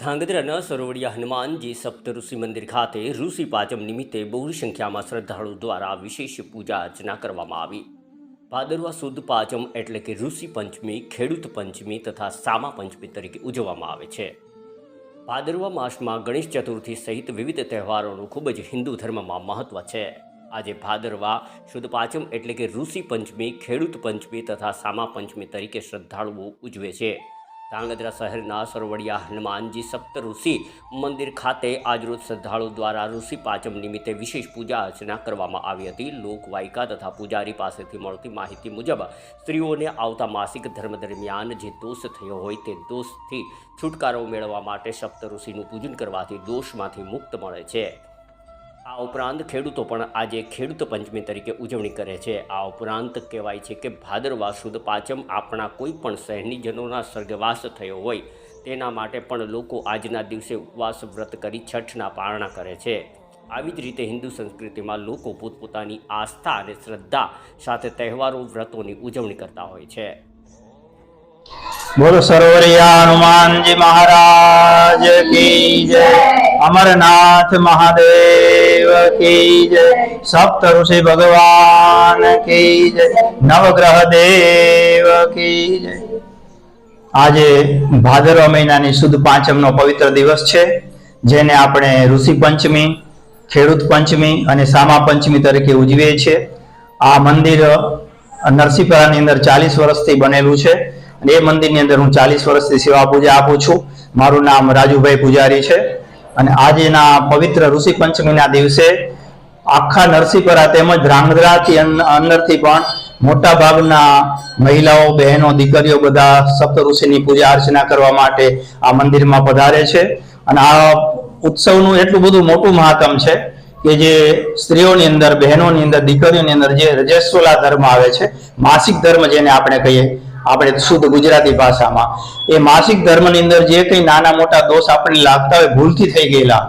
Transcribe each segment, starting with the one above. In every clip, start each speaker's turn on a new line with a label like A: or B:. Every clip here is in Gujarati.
A: ધાંગધ્રાના સરોવડિયા હનુમાનજી સપ્તઋષિ મંદિર ખાતે ઋષિ પાચમ નિમિત્તે બહોળી સંખ્યામાં શ્રદ્ધાળુ દ્વારા વિશેષ પૂજા અર્ચના કરવામાં આવી. ભાદરવા સુદ પાંચમ એટલે કે ઋષિ પંચમી, ખેડૂત પંચમી તથા સામા પંચમી તરીકે ઉજવવામાં આવે છે. ભાદરવા માસમાં ગણેશ ચતુર્થી સહિત વિવિધ તહેવારોનું ખૂબ જ હિન્દુ ધર્મમાં મહત્વ છે. આજે ભાદરવા શુદ્ધ પાંચમ એટલે કે ઋષિ પંચમી, ખેડૂત પંચમી તથા સામા પંચમી તરીકે શ્રદ્ધાળુઓ ઉજવે છે. ધાંગધ્રા શહેરના સરવડિયા હનુમાનજી સપ્ત ઋષિ મંદિર ખાતે આજરોજ શ્રદ્ધાળુ દ્વારા ઋષિ પાંચમ નિમિત્તે વિશેષ પૂજા અર્ચના કરવામાં આવી હતી. લોકવાયકા તથા પૂજારી પાસેથી મળતી માહિતી મુજબ સ્ત્રીઓને આવતા માસિક ધર્મ દરમિયાન જે દોષ થયો હોય તે દોષથી છુટકારો મેળવવા માટે સપ્ત ઋષિનું પૂજન કરવાથી દોષમાંથી મુક્ત મળે છે. આ ઉપરાંત ખેડૂતો પણ આજે ખેડૂત પંચમી તરીકે ઉજવણી કરે છે. આ ઉપરાંત કહેવાય છે કે ભાદરવા સુદ પાંચમ આપણા કોઈ પણ શહેરીજનોના સ્વર્ગવાસ થયો હોય તેના માટે પણ લોકો આજના દિવસે ઉપવાસ વ્રત કરી છઠના પારણા કરે છે. આવી જ રીતે હિન્દુ સંસ્કૃતિમાં લોકો પોતપોતાની આસ્થા અને શ્રદ્ધા સાથે તહેવારો, વ્રતોની ઉજવણી કરતા હોય છે.
B: બોલો સરોવરિયા હનુમાનજી મહારાજ કી જય. અમરનાથ મહાદેવ કી સપ્ત ઋષિ ભગવાન કી જય. નવગ્રહ દેવ કી જય. આજે ભાદરવા મહિનાની સુદ પાંચમનો પવિત્ર દિવસ છે, જેને આપણે ઋષિ પંચમી, ખેડૂત પંચમી અને સામા પંચમી તરીકે ઉજવીએ છીએ. આ મંદિર નરસિંહપરાની અંદર ચાલીસ વર્ષથી બનેલું છે અને એ મંદિરની અંદર હું ચાલીસ વર્ષથી સેવા પૂજા આપું છું. મારું નામ રાજુભાઈ પૂજારી છે. અને આજના પવિત્ર ઋષિ પંચમીના દિવસે આખા નરસિંહપરા તેમજ ધ્રાંગધ્રાથી અંદરથી પણ મોટા ભાગના મહિલાઓ, બહેનો, દીકરીઓ બધા સપ્ત ઋષિની પૂજા અર્ચના કરવા માટે આ મંદિરમાં પધારે છે. અને આ ઉત્સવનું એટલું બધું મોટું મહાત્મ છે કે જે સ્ત્રીઓની અંદર, બહેનોની અંદર, દીકરીઓની અંદર જે રજસ્વલા ધર્મ આવે છે, માસિક ધર્મ જેને આપણે કહીએ આપણે શુદ્ધ ગુજરાતી ભાષામાં. એ માસિક ધર્મની અંદર જે કંઈ નાના મોટા દોષ આપણને લાગતા હોય ભૂલથી થઈ ગયેલા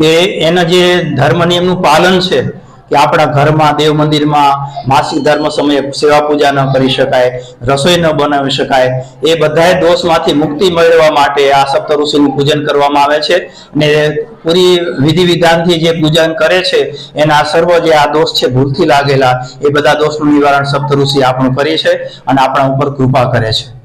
B: કે એના જે ધર્મ નિયમનું પાલન છે કે આપણા ઘરમાં, દેવ મંદિરમાં માસિક ધર્મ સમયે સેવા પૂજા ન કરી શકાય, રસોઈ ન બનાવી શકાય, એ બધાય દોષમાંથી મુક્તિ મેળવવા માટે આ સપ્ત ઋષિનું પૂજન કરવામાં આવે છે. અને પૂરી વિધિ વિધાનથી જે પૂજન કરે છે, એના સર્વ જે આ દોષ છે, ભૂલથી લાગેલા, એ બધા દોષનું નિવારણ સપ્ત ઋષિ આપણું કરી છે અને આપણા ઉપર કૃપા કરે છે.